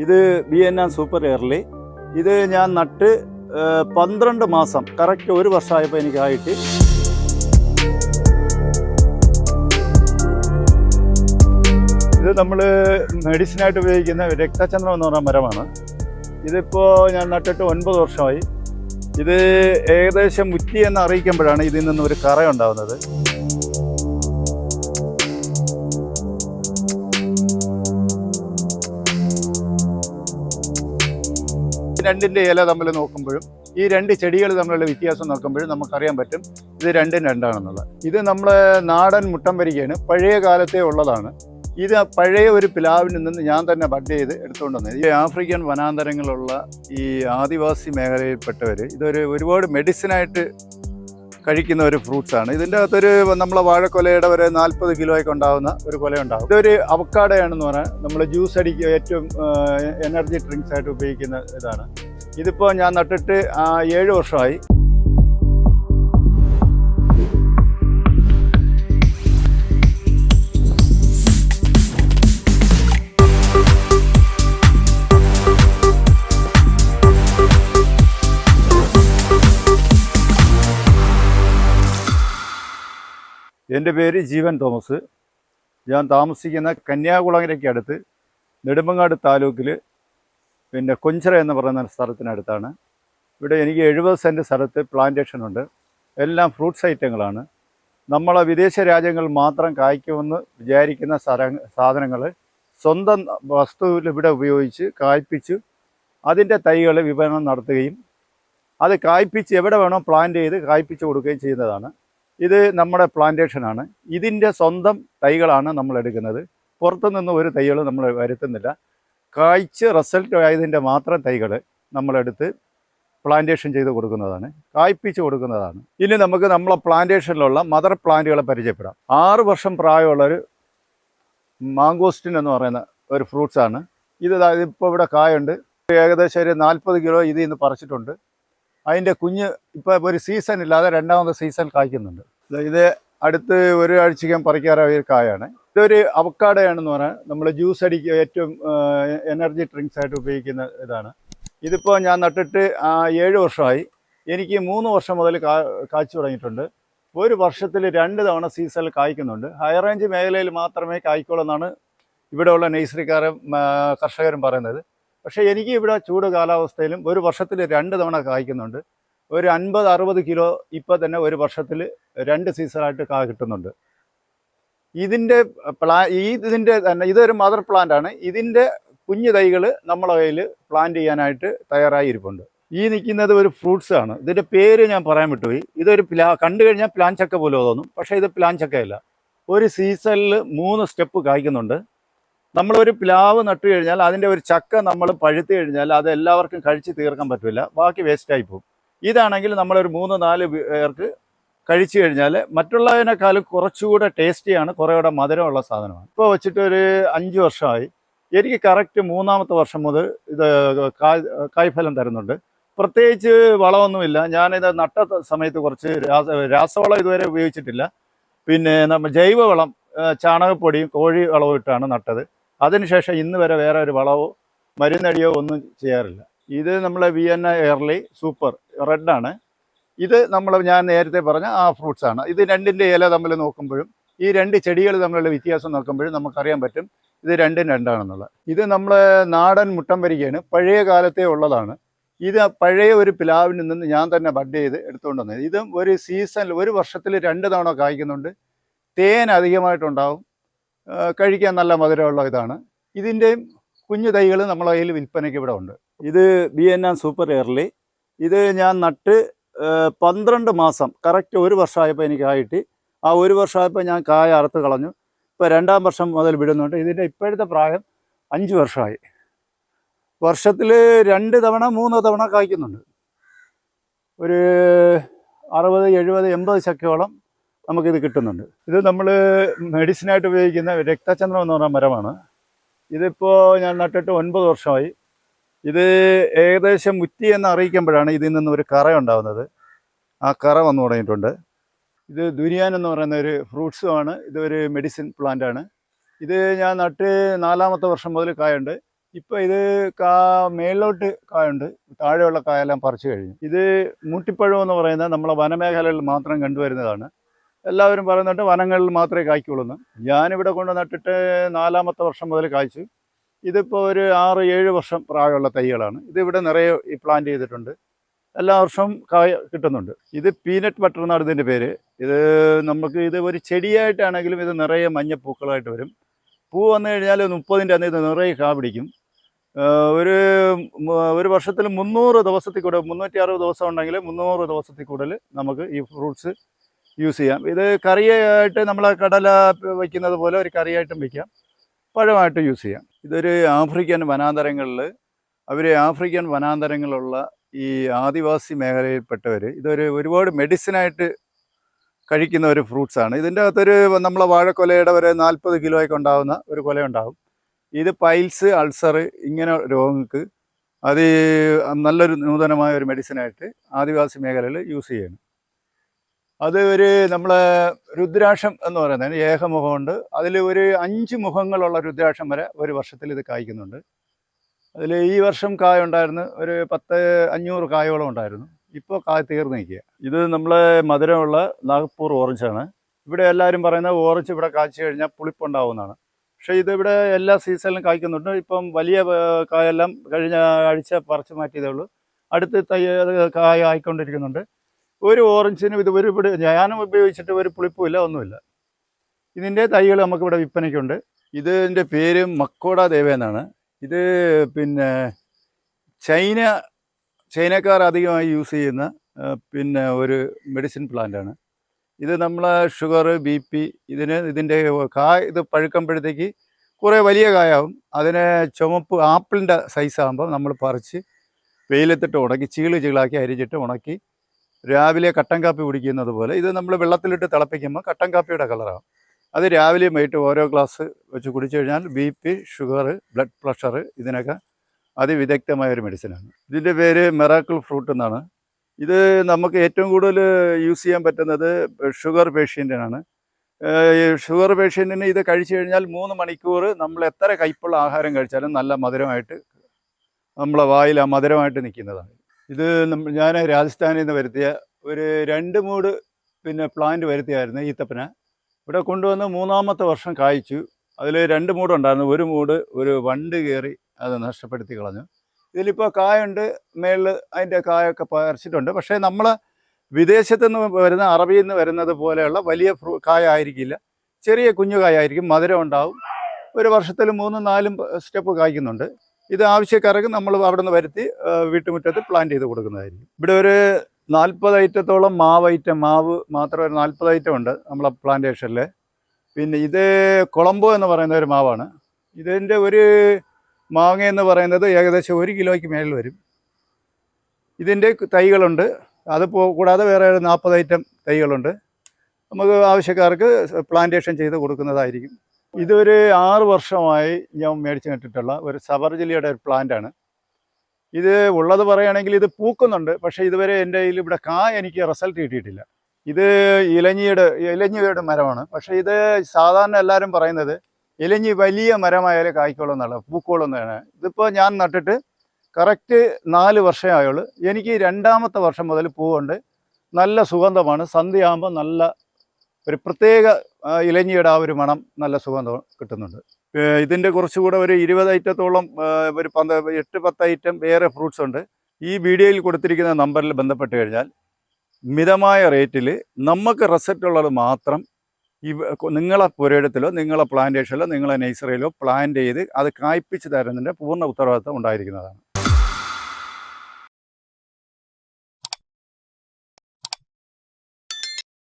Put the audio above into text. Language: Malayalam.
ഇത് B N an super early. ഇത് ഞാൻ നട്ട് പന്ത്രണ്ട് മാസം കറക്റ്റ് ഒരു വർഷമായപ്പോൾ എനിക്കായിട്ട് ഇത് നമ്മൾ മെഡിസിനായിട്ട് ഉപയോഗിക്കുന്ന രക്തചന്ദ്രം എന്ന് പറഞ്ഞ മരമാണ്. ഇതിപ്പോൾ ഞാൻ നട്ടിട്ട് ഒൻപത് വർഷമായി. ഇത് ഏകദേശം മുറ്റി എന്ന് അറിയിക്കുമ്പോഴാണ് ഇതിൽ നിന്നും ഒരു കറ ഉണ്ടാകുന്നത് രണ്ടിന്റെ ഇല തമ്മിൽ നോക്കുമ്പോഴും ഈ രണ്ട് ചെടികൾ തമ്മിലുള്ള വ്യത്യാസം നോക്കുമ്പോഴും നമുക്കറിയാൻ പറ്റും ഇത് രണ്ടും രണ്ടാണെന്നുള്ളത്. ഇത് നമ്മൾ നാടൻ മുട്ടം വരികയാണ്. പഴയ കാലത്തെ ഉള്ളതാണ്. ഇത് പഴയ ഒരു പ്ലാവിൽ നിന്ന് ഞാൻ തന്നെ ബഡ് ചെയ്ത് എടുത്തുകൊണ്ട് വന്നത്. ഈ ആഫ്രിക്കൻ വനാന്തരങ്ങളുള്ള ഈ ആദിവാസി മേഖലയിൽപ്പെട്ടവർ ഇതൊരു ഒരുപാട് മെഡിസിനായിട്ട് കഴിക്കുന്ന ഒരു ഫ്രൂട്ട്സ് ആണ്. ഇതിന്റെ അകത്തൊരു നമ്മളെ വാഴക്കൊലയുടെ ഒരു നാൽപ്പത് കിലോയൊക്കെ ഉണ്ടാകുന്ന ഒരു കൊല ഉണ്ടാകും ഇതൊരു അവക്കാടയാണെന്ന് പറഞ്ഞാൽ നമ്മൾ ജ്യൂസ് അടിക്കുക ഏറ്റവും എനർജി ഡ്രിങ്ക്സ് ആയിട്ട് ഉപയോഗിക്കുന്ന ഇതാണ്. ഇതിപ്പോൾ ഞാൻ നട്ടിട്ട് ഏഴ് വർഷമായി. എന്റെ പേര് ജീവൻ തോമസ്. ഞാൻ താമസിക്കുന്ന കന്യാകുളങ്ങരയ്ക്ക് അടുത്ത് നെടുമങ്ങാട് താലൂക്കിൽ പിന്നെ കൊഞ്ചറ എന്ന് പറയുന്ന സ്ഥലത്തിനടുത്താണ് ഇവിടെ എനിക്ക് എഴുപത് സെന്റ് സ്ഥലത്ത് പ്ലാന്റേഷൻ ഉണ്ട്. എല്ലാം ഫ്രൂട്ട്സ് ഐറ്റങ്ങളാണ് നമ്മളെ വിദേശ രാജ്യങ്ങൾ മാത്രം കായ്ക്കുമെന്ന് വിചാരിക്കുന്ന സാധനങ്ങൾ സ്വന്തം വസ്തുവിൽ ഇവിടെ ഉപയോഗിച്ച് കായ്പ്പിച്ച് അതിന്റെ തൈകൾ വിപണനം നടത്തുകയും അത് കായ്പ്പിച്ച് എവിടെ വേണോ പ്ലാന്റ് ചെയ്ത് കായ്പ്പിച്ച് കൊടുക്കുകയും ചെയ്യുന്നതാണ്. ഇത് നമ്മുടെ പ്ലാന്റേഷനാണ് ഇതിന്റെ സ്വന്തം തൈകളാണ് നമ്മൾ എടുക്കുന്നത്. പുറത്തുനിന്ന് ഒരു തൈകൾ നമ്മൾ വരുത്തുന്നില്ല. കായ്ച്ച് റിസൾട്ട് ആയതിന്റെ മാത്രം തൈകൾ നമ്മളെടുത്ത് പ്ലാന്റേഷൻ ചെയ്ത് കൊടുക്കുന്നതാണ്. കായ്പ്പിച്ച് കൊടുക്കുന്നതാണ്. ഇനി നമുക്ക് നമ്മളെ പ്ലാന്റേഷനിലുള്ള മദർ പ്ലാന്റുകളെ പരിചയപ്പെടാം. ആറ് വർഷം പ്രായമുള്ളൊരു മാങ്കോസ്റ്റിൻ എന്ന് പറയുന്ന ഒരു ഫ്രൂട്ട്സാണ് ഇത് ഇപ്പോൾ ഇവിടെ കായുണ്ട്. ഏകദേശം ഒരു നാൽപ്പത് കിലോ ഇതിൽ നിന്ന് പറിച്ചിട്ടുണ്ട്. അതിന്റെ കുഞ്ഞ് ഇപ്പോൾ ഒരു സീസൺ ഇല്ലാതെ രണ്ടാമത്തെ സീസൺ കായ്ക്കുന്നുണ്ട്. ഇത് അടുത്ത് ഒരു ആഴ്ചയ്ക്കും പറിക്കാറായ ഒരു കായാണ്. ഇതൊരു അവക്കാടയാണെന്ന് പറഞ്ഞാൽ നമ്മൾ ജ്യൂസ് അടിക്കുക ഏറ്റവും എനർജി ഡ്രിങ്ക്സ് ആയിട്ട് ഉപയോഗിക്കുന്ന ഇതാണ്. ഇതിപ്പോൾ ഞാൻ നട്ടിട്ട് ഏഴ് വർഷമായി. എനിക്ക് മൂന്ന് വർഷം മുതൽ കാ കായ്ച്ചു തുടങ്ങിയിട്ടുണ്ട്. ഒരു വർഷത്തിൽ രണ്ട് തവണ സീസണിൽ കായ്ക്കുന്നുണ്ട്. ഹൈ റേഞ്ച് മേഖലയിൽ മാത്രമേ കായ്ക്കുള്ളൂ എന്നാണ് ഇവിടെയുള്ള നഴ്സറിക്കാരും കർഷകരും പറയുന്നത്. പക്ഷേ എനിക്ക് ഇവിടെ ചൂട് കാലാവസ്ഥയിലും ഒരു വർഷത്തിൽ രണ്ട് തവണ കായ്ക്കുന്നുണ്ട്. ഒരു അൻപത് അറുപത് കിലോ ഇപ്പോൾ തന്നെ ഒരു വർഷത്തിൽ രണ്ട് സീസണായിട്ട് കാ കിട്ടുന്നുണ്ട്. ഇതിന്റെ പ്ലാ ഈ ഇതിന്റെ തന്നെ ഇതൊരു മദർ പ്ലാന്റ് ആണ് ഇതിന്റെ കുഞ്ഞു തൈകൾ നമ്മളെ കയ്യിൽ പ്ലാന്റ് ചെയ്യാനായിട്ട് തയ്യാറായി ഇരിപ്പുണ്ട് ഈ നിൽക്കുന്നത് ഒരു ഫ്രൂട്ട്സ് ആണ് ഇതിന്റെ പേര് ഞാൻ പറയാൻ വിട്ടുപോയി. ഇതൊരു പ്ലാ കണ്ടു കഴിഞ്ഞാൽ പ്ലാൻ ചക്ക പോലെ തോന്നും. പക്ഷേ ഇത് പ്ലാൻ ചക്കയല്ല ഒരു സീസണിൽ മൂന്ന് സ്റ്റെപ്പ് കായ്ക്കുന്നുണ്ട്. നമ്മളൊരു പ്ലാവ് നട്ടു കഴിഞ്ഞാൽ അതിന്റെ ഒരു ചക്ക നമ്മൾ പഴുത്തു കഴിഞ്ഞാൽ അത് എല്ലാവർക്കും കഴിച്ച് തീർക്കാൻ പറ്റില്ല. ബാക്കി വേസ്റ്റായി പോകും. ഇതാണെങ്കിൽ നമ്മളൊരു മൂന്ന് നാല് പേർക്ക് കഴിച്ചു കഴിഞ്ഞാൽ മറ്റുള്ളതിനേക്കാളും കുറച്ചുകൂടെ ടേസ്റ്റിയാണ് കുറേകൂടെ മധുരമുള്ള സാധനമാണ്. ഇപ്പോൾ വെച്ചിട്ട് ഒരു അഞ്ച് വർഷമായി. എനിക്ക് കറക്റ്റ് മൂന്നാമത്തെ വർഷം മുതൽ ഇത് കായ് കായ്ഫലം തരുന്നുണ്ട്. പ്രത്യേകിച്ച് വളമൊന്നുമില്ല. ഞാനിത് നട്ട സമയത്ത് കുറച്ച് രാസ രാസവളം ഇതുവരെ ഉപയോഗിച്ചിട്ടില്ല. പിന്നെ നമ്മൾ ജൈവവളം ചാണകപ്പൊടിയും കോഴി വളവും ഇട്ടാണ് നട്ടത്. അതിനുശേഷം ഇന്ന് വരെ വേറെ ഒരു വളവോ മരുന്നടിയോ ഒന്നും ചെയ്യാറില്ല. ഇത് നമ്മളെ വി എൻ എയർലി സൂപ്പർ റെഡാണ് ഇത് നമ്മൾ ഞാൻ നേരത്തെ പറഞ്ഞ ആ ഫ്രൂട്ട്സ് ആണ്. ഇത് രണ്ടിന്റെ ഇല തമ്മിൽ നോക്കുമ്പോഴും ഈ രണ്ട് ചെടികൾ തമ്മിലുള്ള വ്യത്യാസം നോക്കുമ്പോഴും നമുക്കറിയാൻ പറ്റും ഇത് രണ്ടും രണ്ടാണെന്നുള്ളത്. ഇത് നമ്മൾ നാടൻ മുട്ടം വരികയാണ്. പഴയ കാലത്തേ ഉള്ളതാണ്. ഇത് പഴയ ഒരു പ്ലാവിൽ നിന്ന് ഞാൻ തന്നെ ബഡ് ചെയ്ത് എടുത്തുകൊണ്ട് വന്നത്. ഇതും ഒരു സീസണിൽ ഒരു വർഷത്തിൽ രണ്ട് തവണ കായ്ക്കുന്നുണ്ട്. തേൻ അധികമായിട്ടുണ്ടാവും. കഴിക്കാൻ നല്ല മധുരമുള്ള ഇതാണ്. ഇതിന്റെയും കുഞ്ഞു തൈകൾ നമ്മളെ കയ്യിൽ വിൽപ്പനയ്ക്ക് ഇവിടെ ഉണ്ട്. ഇത് B N an super early. ഇത് ഞാൻ നട്ട് പന്ത്രണ്ട് മാസം കറക്റ്റ് ഒരു വർഷമായപ്പോൾ എനിക്കായിട്ട് ആ ഒരു വർഷമായപ്പോൾ ഞാൻ കായ അറുത്ത് കളഞ്ഞു. ഇപ്പോൾ രണ്ടാം വർഷം മുതൽ വിടുന്നുണ്ട്. ഇതിന്റെ ഇപ്പോഴത്തെ പ്രായം അഞ്ച് വർഷമായി. വർഷത്തിൽ രണ്ട് തവണ മൂന്ന് തവണ കായ്ക്കുന്നുണ്ട്. ഒരു അറുപത് എഴുപത് എൺപത് ചക്കയോളം നമുക്കിത് കിട്ടുന്നുണ്ട്. ഇത് നമ്മൾ മെഡിസിനായിട്ട് ഉപയോഗിക്കുന്ന രക്തചന്ദ്രം എന്ന് പറഞ്ഞ മരമാണ്. ഇതിപ്പോൾ ഞാൻ നട്ടിട്ട് ഒൻപത് വർഷമായി. ഇത് ഏകദേശം മുറ്റി എന്ന് അറിയിക്കുമ്പോഴാണ് ഇതിൽ നിന്ന് ഒരു കറ ഉണ്ടാകുന്നത് ആ കറ വന്നു തുടങ്ങിയിട്ടുണ്ട്. ഇത് ദുരിയാൻ എന്ന് പറയുന്ന ഒരു ഫ്രൂട്ട്സുമാണ് ഇതൊരു മെഡിസിൻ പ്ലാന്റ് ആണ്. ഇത് ഞാൻ നട്ട് നാലാമത്തെ വർഷം മുതൽ കായുണ്ട്. ഇപ്പോൾ ഇത് കാ മേലോട്ട് കായുണ്ട്. താഴെയുള്ള കായെല്ലാം പറിച്ചു കഴിഞ്ഞു. ഇത് മൂട്ടിപ്പഴം എന്ന് പറയുന്നത് നമ്മളെ വനമേഖലകളിൽ മാത്രം കണ്ടുവരുന്നതാണ്. എല്ലാവരും പറയുന്നുണ്ട് വനങ്ങളിൽ മാത്രമേ കായ്ക്കുള്ളൂ ഞാനിവിടെ കൊണ്ട് നട്ടിട്ട് നാലാമത്തെ വർഷം മുതൽ കായ്ച്ചു. ഇതിപ്പോൾ ഒരു ആറ് ഏഴ് വർഷം പ്രായമുള്ള തൈകളാണ്. ഇതിവിടെ നിറയെ ഈ പ്ലാന്റ് ചെയ്തിട്ടുണ്ട്. എല്ലാ വർഷവും കായ കിട്ടുന്നുണ്ട്. ഇത് പീനട്ട് ബട്ടർ എന്നാണ് ഇതിന്റെ പേര്. ഇത് നമുക്ക് ഇത് ഒരു ചെടിയായിട്ടാണെങ്കിലും ഇത് നിറയെ മഞ്ഞപ്പൂക്കളായിട്ട് വരും. പൂ വന്നു കഴിഞ്ഞാൽ മുപ്പതിന്റെ അന്ന് ഇത് നിറയെ കാ പിടിക്കും. ഒരു ഒരു വർഷത്തിൽ മുന്നൂറ് ദിവസത്തിൽ കൂടുതൽ മുന്നൂറ്റി അറുപത് ദിവസം ഉണ്ടെങ്കിൽ മുന്നൂറ് ദിവസത്തിൽ കൂടുതൽ നമുക്ക് ഈ ഫ്രൂട്ട്സ് യൂസ് ചെയ്യാം. ഇത് കറിയായിട്ട് നമ്മൾ കടല വയ്ക്കുന്നത് പോലെ ഒരു കറിയായിട്ടും വയ്ക്കാം. പഴമായിട്ടും യൂസ് ചെയ്യാം. ഇതൊരു ആഫ്രിക്കൻ വനാന്തരങ്ങളിൽ അവർ ആഫ്രിക്കൻ വനാന്തരങ്ങളുള്ള ഈ ആദിവാസി മേഖലയിൽപ്പെട്ടവർ ഇതൊരു ഒരുപാട് മെഡിസിനായിട്ട് കഴിക്കുന്ന ഒരു ഫ്രൂട്ട്സാണ് ഇതിന്റെ അകത്തൊരു നമ്മളെ വാഴക്കൊലയുടെ ഒരു നാൽപ്പത് കിലോയൊക്കെ ഉണ്ടാകുന്ന ഒരു കൊല ഉണ്ടാകും ഇത് പൈൽസ് അൾസർ ഇങ്ങനെ രോഗങ്ങൾക്ക് അത് നല്ലൊരു നൂതനമായ ഒരു മെഡിസിനായിട്ട് ആദിവാസി മേഖലയിൽ യൂസ് ചെയ്യണം. അത് ഒരു നമ്മളെ രുദ്രാക്ഷം എന്ന് പറയുന്നത് ഏകമുഖമുണ്ട്. അതിൽ ഒരു അഞ്ച് മുഖങ്ങളുള്ള രുദ്രാക്ഷം വരെ ഒരു വർഷത്തിൽ ഇത് കായ്ക്കുന്നുണ്ട്. അതിൽ ഈ വർഷം കായ ഉണ്ടായിരുന്നു. ഒരു പത്ത് അഞ്ഞൂറ് കായോളം ഉണ്ടായിരുന്നു. ഇപ്പോൾ കായ തീർന്നു നിൽക്കുക. ഇത് നമ്മളെ മധുരമുള്ള നാഗ്പൂർ ഓറഞ്ചാണ് ഇവിടെ എല്ലാവരും പറയുന്നത് ഓറഞ്ച് ഇവിടെ കായ്ച്ചു കഴിഞ്ഞാൽ പുളിപ്പുണ്ടാവുന്നതാണ് പക്ഷേ ഇവിടെ എല്ലാ സീസണിലും കായ്ക്കുന്നുണ്ട്. ഇപ്പം വലിയ കായെല്ലാം കഴിഞ്ഞ ആഴ്ച പറിച്ചു മാറ്റിയതേ ഉള്ളൂ. അടുത്ത് തൈ കായ ആയിക്കൊണ്ടിരിക്കുന്നുണ്ട്. ഒരു ഓറഞ്ചിനും ഇത് ഒരു ഇവിടെ ഞാനും ഉപയോഗിച്ചിട്ട് ഒരു പുളിപ്പുമില്ല ഒന്നുമില്ല. ഇതിന്റെ തൈകൾ നമുക്കിവിടെ വിൽപ്പനയ്ക്കുണ്ട്. ഇതിന്റെ പേര് മക്കോട ദേവ എന്നാണ്. ഇത് പിന്നെ ചൈന ചൈനക്കാർ അധികമായി യൂസ് ചെയ്യുന്ന പിന്നെ ഒരു മെഡിസിൻ പ്ലാന്റാണ് ഇത് നമ്മൾ ഷുഗർ ബി പി ഇതിന് ഇതിന്റെ കായ ഇത് പഴുക്കുമ്പോഴത്തേക്ക് കുറേ വലിയ കായാവും. അതിനെ ചുമപ്പ് ആപ്പിളിന്റെ സൈസാകുമ്പോൾ നമ്മൾ പറിച്ച് വെയിലത്തിട്ട് ഉണക്കി ചീൾ ചീളാക്കി അരിച്ചിട്ട് ഉണക്കി രാവിലെ കട്ടൻ കാപ്പി കുടിക്കുന്നത് പോലെ ഇത് നമ്മൾ വെള്ളത്തിലിട്ട് തിളപ്പിക്കുമ്പോൾ കട്ടൻ കാപ്പിയുടെ കളറാകും അത് രാവിലെയും വൈകിട്ട് ഓരോ ഗ്ലാസ് വെച്ച് കുടിച്ചു കഴിഞ്ഞാൽ B P sugar blood pressure ഇതിനൊക്കെ അതിവിദഗ്ധമായ ഒരു മെഡിസിനാണ് ഇതിന്റെ പേര് മെറാക്കിൾ ഫ്രൂട്ട് എന്നാണ്. ഇത് നമുക്ക് ഏറ്റവും കൂടുതൽ യൂസ് ചെയ്യാൻ പറ്റുന്നത് ഷുഗർ പേഷ്യന്റിനാണ് ഷുഗർ പേഷ്യന്റിന് ഇത് കഴിച്ചു കഴിഞ്ഞാൽ മൂന്ന് മണിക്കൂർ നമ്മൾ എത്ര കയ്പുള്ള ആഹാരം കഴിച്ചാലും നല്ല മധുരമായിട്ട് നമ്മളെ വായിൽ ആ മധുരമായിട്ട് നിൽക്കുന്നതാണ്. ഇത് ഞാൻ രാജസ്ഥാനിൽ നിന്ന് വരുത്തിയ ഒരു രണ്ട് മൂട് പിന്നെ പ്ലാന്റ് വരുത്തിയായിരുന്നു ഈത്തപ്പന. ഇവിടെ കൊണ്ടുവന്ന് മൂന്നാമത്തെ വർഷം കായ്ച്ചു. അതിൽ രണ്ട് മൂടുണ്ടായിരുന്നു. ഒരു മൂട് ഒരു വണ്ട് കയറി അത് നഷ്ടപ്പെടുത്തി കളഞ്ഞു. ഇതിലിപ്പോൾ കായുണ്ട്. മേളിൽ അതിന്റെ കായൊക്കെ പറിച്ചിട്ടുണ്ട്. പക്ഷേ നമ്മൾ വിദേശത്തു നിന്ന് വരുന്ന അറബിയിൽ നിന്ന് വരുന്നത് പോലെയുള്ള വലിയ ഫ്രൂ കായ ആയിരിക്കില്ല ചെറിയ കുഞ്ഞു കായ ആയിരിക്കും മധുരം ഉണ്ടാവും. ഒരു വർഷത്തിൽ മൂന്നും നാലും സ്റ്റെപ്പ് കായ്ക്കുന്നുണ്ട്. ഇത് ആവശ്യക്കാർക്ക് നമ്മൾ അവിടെ നിന്ന് വരുത്തി വീട്ടുമുറ്റത്ത് പ്ലാൻ ചെയ്ത് കൊടുക്കുന്നതായിരിക്കും. ഇവിടെ ഒരു നാൽപ്പത് ഐറ്റത്തോളം മാവ് ഐറ്റം മാവ് മാത്രം ഒരു നാൽപ്പത് ഐറ്റം ഉണ്ട് നമ്മളെ പ്ലാന്റേഷനിൽ പിന്നെ ഇത് കൊളംബോ എന്ന് പറയുന്ന ഒരു മാവാണ്. ഇതിന്റെ ഒരു മാങ്ങ എന്ന് പറയുന്നത് ഏകദേശം ഒരു കിലോയ്ക്ക് മേളിൽ വരും. ഇതിന്റെ തൈകളുണ്ട്. അത് കൂടാതെ വേറെ നാൽപ്പത് ഐറ്റം തൈകളുണ്ട്. നമുക്ക് ആവശ്യക്കാർക്ക് പ്ലാന്റേഷൻ ചെയ്ത് കൊടുക്കുന്നതായിരിക്കും. ഇതൊരു ആറ് വർഷമായി ഞാൻ മേടിച്ച് നട്ടിട്ടുള്ള ഒരു സബർജിലിയുടെ ഒരു പ്ലാന്റാണ്. ഇത് ഉള്ളത് പറയുകയാണെങ്കിൽ ഇത് പൂക്കുന്നുണ്ട് പക്ഷേ ഇതുവരെ എന്റെ കയ്യിൽ ഇവിടെ കാ എനിക്ക് റിസൾട്ട് കിട്ടിയിട്ടില്ല. ഇത് ഇലഞ്ഞിയുടെ ഇലഞ്ഞിയുടെ മരമാണ് പക്ഷേ ഇത് സാധാരണ എല്ലാവരും പറയുന്നത് ഇലഞ്ഞി വലിയ മരമായാലേ കായ്ക്കോളം എന്നുള്ള പൂക്കോളം എന്നാണ്. ഇതിപ്പോൾ ഞാൻ നട്ടിട്ട് കറക്റ്റ് നാല് വർഷമേ ആയുള്ളൂ. എനിക്ക് രണ്ടാമത്തെ വർഷം മുതൽ പൂവുണ്ട്. നല്ല സുഗന്ധമാണ് സന്ധ്യയാകുമ്പോൾ നല്ല ഒരു പ്രത്യേക ഇലഞ്ഞിയുടെ ആ ഒരു മണം നല്ല സുഗന്ധം കിട്ടുന്നുണ്ട്. ഇതിന്റെ കുറച്ചുകൂടെ ഒരു ഇരുപത് ഐറ്റത്തോളം ഒരു പന്ത എട്ട് പത്ത് ഐറ്റം വേറെ ഫ്രൂട്ട്സ് ഉണ്ട്. ഈ വീഡിയോയിൽ കൊടുത്തിരിക്കുന്ന നമ്പറിൽ ബന്ധപ്പെട്ട് കഴിഞ്ഞാൽ മിതമായ റേറ്റിൽ നമുക്ക് റിസൾട്ട് ഉള്ളത് മാത്രം ഈ നിങ്ങളെ പുരയിടത്തിലോ നിങ്ങളെ പ്ലാന്റേഷനിലോ നിങ്ങളെ നഴ്സറിയിലോ പ്ലാന്റ് ചെയ്ത് അത് കായ്പ്പിച്ച് തരുന്നതിന്റെ പൂർണ ഉത്തരവാദിത്വം ഉണ്ടായിരിക്കുന്നതാണ്.